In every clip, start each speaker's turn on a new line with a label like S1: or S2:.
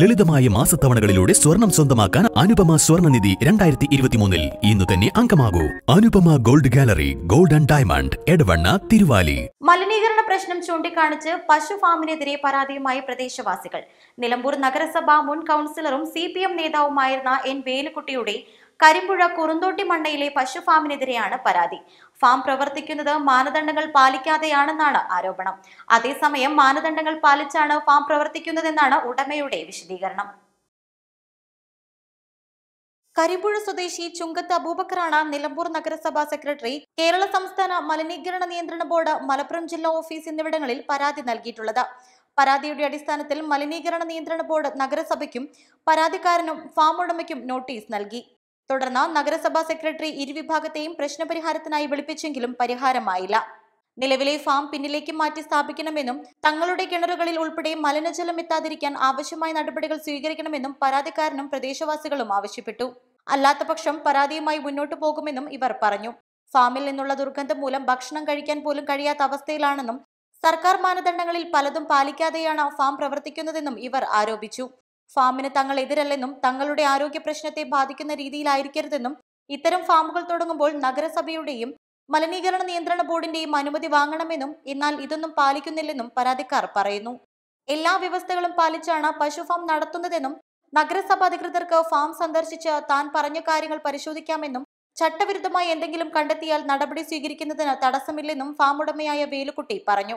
S1: ലളിതമായ മാസത്തവണകളിലൂടെ സ്വർണം സ്വന്തമാക്കാൻ അനുപമ സ്വർണനിധി രണ്ടായിരത്തി ഇരുപത്തിമൂന്നിൽ ഇന്ന് തന്നെ അംഗമാകൂ. Anupama gold gallery gold and diamond Edavanna Thiruvali.
S2: മലിനീകരണ പ്രശ്നം ചൂണ്ടിക്കാണിച്ച് പശു ഫാമിനെതിരെ പരാതിയുമായി പ്രദേശവാസികൾ. നിലമ്പൂർ നഗരസഭ മുൻ കൗൺസിലറും സി നേതാവുമായിരുന്ന എൻ വേലുക്കുട്ടിയുടെ കരിമ്പുഴ കുറുന്തോട്ടി മണ്ണയിലെ പശു ഫാമിനെതിരെയാണ് പരാതി. ഫാം പ്രവർത്തിക്കുന്നത് മാനദണ്ഡങ്ങൾ പാലിക്കാതെയാണെന്നാണ് ആരോപണം. അതേസമയം മാനദണ്ഡങ്ങൾ പാലിച്ചാണ് ഫാം പ്രവർത്തിക്കുന്നതെന്നാണ് ഉടമയുടെ വിശദീകരണം. കരിമ്പുഴ സ്വദേശി ചുങ്കത്ത് അബൂബക്കറാണ് നിലമ്പൂർ നഗരസഭാ സെക്രട്ടറി കേരള സംസ്ഥാന മലിനീകരണ നിയന്ത്രണ ബോർഡ് മലപ്പുറം ജില്ലാ ഓഫീസ് എന്നിവിടങ്ങളിൽ പരാതി നൽകിയിട്ടുള്ളത്. പരാതിയുടെ അടിസ്ഥാനത്തിൽ മലിനീകരണ നിയന്ത്രണ ബോർഡ് നഗരസഭയ്ക്കും പരാതിക്കാരനും ഫാം ഉടമയ്ക്കും നോട്ടീസ് നൽകി. തുടർന്ന് നഗരസഭാ സെക്രട്ടറി ഇരുവിഭാഗത്തെയും പ്രശ്നപരിഹാരത്തിനായി വിളിപ്പിച്ചെങ്കിലും പരിഹാരമായില്ല. നിലവിലെ ഫാം പിന്നിലേക്ക് മാറ്റി സ്ഥാപിക്കണമെന്നും തങ്ങളുടെ കിണറുകളിൽ ഉൾപ്പെടെ മലിനജലം എത്താതിരിക്കാൻ ആവശ്യമായ നടപടികൾ സ്വീകരിക്കണമെന്നും പരാതിക്കാരനും പ്രദേശവാസികളും ആവശ്യപ്പെട്ടു. അല്ലാത്തപക്ഷം പരാതിയുമായി മുന്നോട്ടു പോകുമെന്നും ഇവർ പറഞ്ഞു. ഫാമിൽ നിന്നുള്ള ദുർഗന്ധം മൂലം ഭക്ഷണം കഴിക്കാൻ പോലും കഴിയാത്ത അവസ്ഥയിലാണെന്നും സർക്കാർ മാനദണ്ഡങ്ങളിൽ പലതും പാലിക്കാതെയാണ് ഫാം പ്രവർത്തിക്കുന്നതെന്നും ഇവർ ആരോപിച്ചു. ഫാമിന് തങ്ങൾ എതിരല്ലെന്നും തങ്ങളുടെ ആരോഗ്യ പ്രശ്നത്തെ ബാധിക്കുന്ന രീതിയിലായിരിക്കരുതെന്നും ഇത്തരം ഫാമുകൾ തുടങ്ങുമ്പോൾ നഗരസഭയുടെയും മലിനീകരണ നിയന്ത്രണ ബോർഡിന്റെയും അനുമതി വാങ്ങണമെന്നും എന്നാൽ ഇതൊന്നും പാലിക്കുന്നില്ലെന്നും പരാതിക്കാർ പറയുന്നു. എല്ലാ വ്യവസ്ഥകളും പാലിച്ചാണ് പശു ഫാം നടത്തുന്നതെന്നും നഗരസഭ അധികൃതർക്ക് ഫാം സന്ദർശിച്ച് താൻ പറഞ്ഞ കാര്യങ്ങൾ പരിശോധിക്കാമെന്നും ചട്ടവിരുദ്ധമായി എന്തെങ്കിലും കണ്ടെത്തിയാൽ നടപടി സ്വീകരിക്കുന്നതിന് തടസ്സമില്ലെന്നും ഫാം ഉടമയായ വേലുക്കുട്ടി പറഞ്ഞു.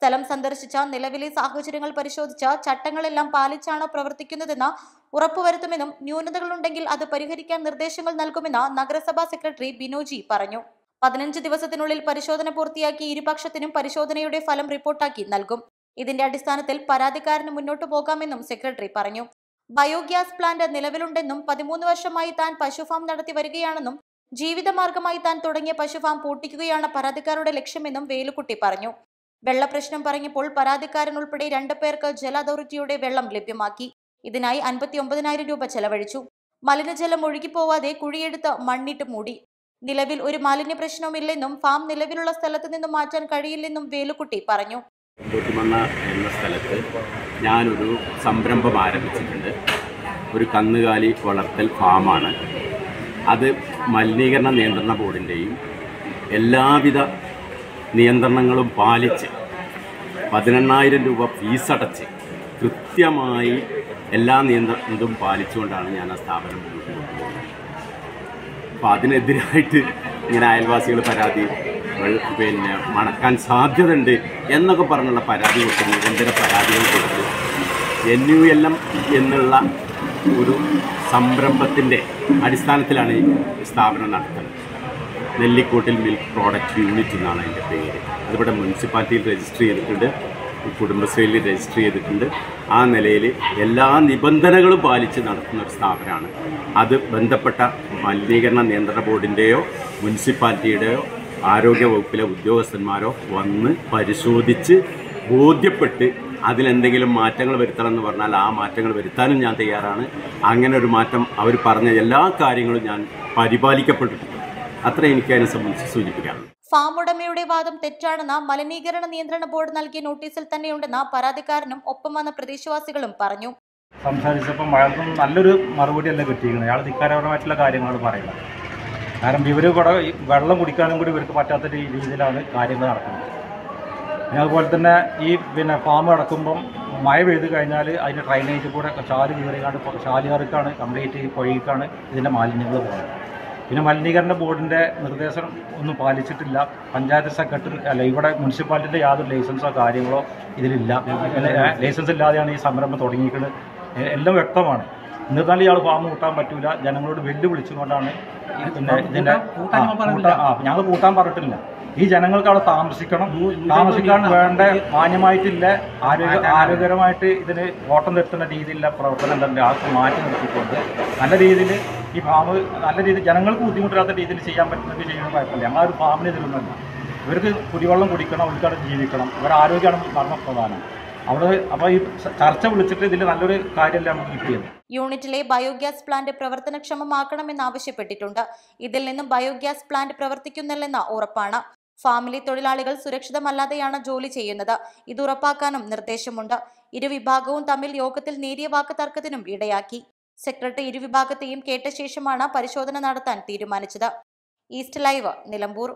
S2: സ്ഥലം സന്ദർശിച്ച നിലവിലെ സാഹചര്യങ്ങൾ പരിശോധിച്ച ചട്ടങ്ങളെല്ലാം പാലിച്ചാണ് പ്രവർത്തിക്കുന്നതെന്ന് ഉറപ്പുവരുത്തുമെന്നും ന്യൂനതകളുണ്ടെങ്കിൽ അത് പരിഹരിക്കാൻ നിർദ്ദേശങ്ങൾ നൽകുമെന്ന് നഗരസഭാ സെക്രട്ടറി ബിനോജി പറഞ്ഞു. പതിനഞ്ച് ദിവസത്തിനുള്ളിൽ പരിശോധന പൂർത്തിയാക്കി ഇരുപക്ഷത്തിനും പരിശോധനയുടെ ഫലം റിപ്പോർട്ടാക്കി നൽകും. ഇതിന്റെ അടിസ്ഥാനത്തിൽ പരാതിക്കാരന് മുന്നോട്ടു പോകാമെന്നും സെക്രട്ടറി പറഞ്ഞു. ബയോഗ്യാസ് പ്ലാന്റ് നിലവിലുണ്ടെന്നും പതിമൂന്ന് വർഷമായി താൻ പശുഫാം നടത്തി വരികയാണെന്നും ജീവിതമാർഗമായി താൻ തുടങ്ങിയ പശുഫാം പൂട്ടിക്കുകയാണ് പരാതിക്കാരുടെ ലക്ഷ്യമെന്നും വേലുക്കുട്ടി പറഞ്ഞു. വെള്ളപ്രശ്നം പറഞ്ഞപ്പോൾ പരാതിക്കാരൻ ഉൾപ്പെടെ രണ്ടു പേർക്ക് ജല അതോറിറ്റിയുടെ വെള്ളം ലഭ്യമാക്കി. ഇതിനായി അൻപത്തി ഒമ്പതിനായിരം രൂപ ചെലവഴിച്ചു. മലിനജലം ഒഴുകിപ്പോവാതെ കുഴിയെടുത്ത് മണ്ണിട്ട് മൂടി. നിലവിൽ ഒരു മാലിന്യ പ്രശ്നവുമില്ലെന്നും ഫാം നിലവിലുള്ള സ്ഥലത്ത് നിന്നും മാറ്റാൻ കഴിയില്ലെന്നും വേലുക്കുട്ടി പറഞ്ഞു.
S3: തൊട്ടിമണ്ണ എന്ന സ്ഥലത്ത് ഞാനൊരു സംരംഭം ആരംഭിച്ചിട്ടുണ്ട്. ഒരു കന്നുകാലി വളർത്തൽ ഫാമാണ്. അത് മലിനീകരണ നിയന്ത്രണ ബോർഡിന്റെയും എല്ലാവിധ നിയന്ത്രണങ്ങളും പാലിച്ച് പതിനെണ്ണായിരം രൂപ ഫീസടച്ച് കൃത്യമായി എല്ലാ നിയന്ത്രണങ്ങളും പാലിച്ചുകൊണ്ടാണ് ഞാൻ ആ സ്ഥാപനം അപ്പോൾ അതിനെതിരായിട്ട് ഇങ്ങനെ അയൽവാസികൾ പരാതി പിന്നെ മണക്കാൻ സാധ്യതയുണ്ട് എന്നൊക്കെ പറഞ്ഞുള്ള പരാതി കൊടുത്ത് നിരന്തര പരാതികൾ കൊടുത്ത് എൻ യു എൽ എം എന്നുള്ള ഒരു സംരംഭത്തിന്റെ അടിസ്ഥാനത്തിലാണ് സ്ഥാപനം നടത്തുന്നത്. നെല്ലിക്കോട്ടിൽ മിൽക്ക് പ്രോഡക്റ്റ് യൂണിറ്റ് എന്നാണ് അതിന്റെ പേര്. അതിവിടെ മുനിസിപ്പാലിറ്റിയിൽ രജിസ്റ്റർ ചെയ്തിട്ടുണ്ട് കുടുംബശ്രീയിൽ രജിസ്റ്റർ ചെയ്തിട്ടുണ്ട്. ആ നിലയിൽ എല്ലാ നിബന്ധനകളും പാലിച്ച് നടത്തുന്ന ഒരു സ്ഥാപനമാണ്. അത് ബന്ധപ്പെട്ട മലിനീകരണ നിയന്ത്രണ ബോർഡിന്റെയോ മുനിസിപ്പാലിറ്റിയുടെയോ ആരോഗ്യ വകുപ്പിലെ ഉദ്യോഗസ്ഥന്മാരോ വന്ന് പരിശോധിച്ച് ബോധ്യപ്പെട്ട് അതിലെന്തെങ്കിലും മാറ്റങ്ങൾ വരുത്തണമെന്ന് പറഞ്ഞാൽ ആ മാറ്റങ്ങൾ വരുത്താനും ഞാൻ തയ്യാറാണ്. അങ്ങനെ ഒരു മാറ്റം അവർ പറഞ്ഞ എല്ലാ കാര്യങ്ങളും ഞാൻ പരിപാലിക്കപ്പെട്ടിട്ടുണ്ട്. അത്ര എനിക്ക് അതിനെ സംബന്ധിച്ച് സൂചിപ്പിക്കാറുണ്ട്
S2: ഫാം ഉടമയുടെ വാദം തെറ്റാണെന്ന മലിനീകരണ നിയന്ത്രണ ബോർഡ് നൽകിയ നോട്ടീസിൽ തന്നെയുണ്ടെന്ന പരാതിക്കാരനും ഒപ്പം വന്ന പ്രദേശവാസികളും പറഞ്ഞു.
S4: സംസാരിച്ചപ്പോൾ അയാൾക്കും നല്ലൊരു മറുപടി അല്ല കിട്ടിയിരിക്കുന്നത്. അയാൾ ധിക്കാരപരമായിട്ടുള്ള കാര്യങ്ങൾ പറയുന്നത്. കാരണം ഇവർ കൂടെ വെള്ളം കുടിക്കാനും കൂടി ഇവർക്ക് പറ്റാത്ത രീതിയിലാണ് കാര്യങ്ങൾ നടക്കുന്നത്. പിന്നെ അതുപോലെ തന്നെ ഈ പിന്നെ ഫാം അടക്കുമ്പം മഴ പെയ്ത് കഴിഞ്ഞാൽ അതിന്റെ ഡ്രൈനേജ് കൂടെ ചാൽ കീറിയാണ് ചാലുകാർക്കാണ് കംപ്ലീറ്റ് ഈ പൊഴിക്കാണ് ഇതിന്റെ മാലിന്യങ്ങൾ പോകുന്നത്. പിന്നെ മലിനീകരണ ബോർഡിന്റെ നിർദ്ദേശം ഒന്നും പാലിച്ചിട്ടില്ല. പഞ്ചായത്ത് സെക്രട്ടറി അല്ല ഇവിടെ മുനിസിപ്പാലിറ്റിയുടെ യാതൊരു ലൈസൻസോ കാര്യങ്ങളോ ഇതിലില്ല. ലൈസൻസ് ഇല്ലാതെയാണ് ഈ സംരംഭം തുടങ്ങിയിരിക്കുന്നത്. എല്ലാം വ്യക്തമാണ്. എന്നിരുന്നാലും ഇയാൾ ഫാം കൂട്ടാൻ പറ്റൂല. ജനങ്ങളോട് വെല്ലുവിളിച്ചുകൊണ്ടാണ് പിന്നെ ഇതിന്റെ ആ ഞങ്ങൾ കൂട്ടാൻ പറഞ്ഞിട്ടില്ല. ഈ ജനങ്ങൾക്ക് അവിടെ താമസിക്കണം. താമസിക്കാൻ വേണ്ട മാന്യമായിട്ടില്ല. ആരോഗ്യ ആരോഗ്യകരമായിട്ട് ഇതിന് ഓട്ടം നിർത്തുന്ന രീതിയിലുള്ള പ്രവർത്തനം തന്നെ ആൾക്ക് മാറ്റി നിർത്തിക്കൊണ്ട് നല്ല രീതിയിൽ ഈ ഫാം നല്ല രീതിയിൽ ജനങ്ങൾക്ക് ബുദ്ധിമുട്ടില്ലാത്ത രീതിയിൽ ചെയ്യാൻ പറ്റുന്നത് ചെയ്യുന്ന കുഴപ്പമില്ല. ഞങ്ങൾ ആ ഒരു ഫാമിന് ഇതിലൊന്നുമല്ല ഇവർക്ക് കുടിവെള്ളം കുടിക്കണം ഉൾക്കാട് ജീവിക്കണം. ഇവരുടെ ആരോഗ്യമാണ് മരണപ്രധാനം വിളിച്ചിട്ട് നല്ലൊരു
S2: യൂണിറ്റിലെ ബയോഗ്യാസ് പ്ലാന്റ് പ്രവർത്തനക്ഷമമാക്കണമെന്ന് ഇതിൽ നിന്നും ബയോഗ്യാസ് പ്ലാന്റ് പ്രവർത്തിക്കുന്നില്ലെന്ന ഉറപ്പാണ്. ഫാമിലി തൊഴിലാളികൾ സുരക്ഷിതമല്ലാതെയാണ് ജോലി ചെയ്യുന്നത്. ഇത് ഉറപ്പാക്കാനും നിർദ്ദേശമുണ്ട്. ഇരുവിഭാഗവും തമ്മിൽ യോഗത്തിൽ നേരിയ വാക്ക് തർക്കത്തിനും ഇടയാക്കി. സെക്രട്ടറി ഇരുവിഭാഗത്തെയും കേട്ട ശേഷമാണ് പരിശോധന നടത്താൻ തീരുമാനിച്ചത്. East Live Nilambur.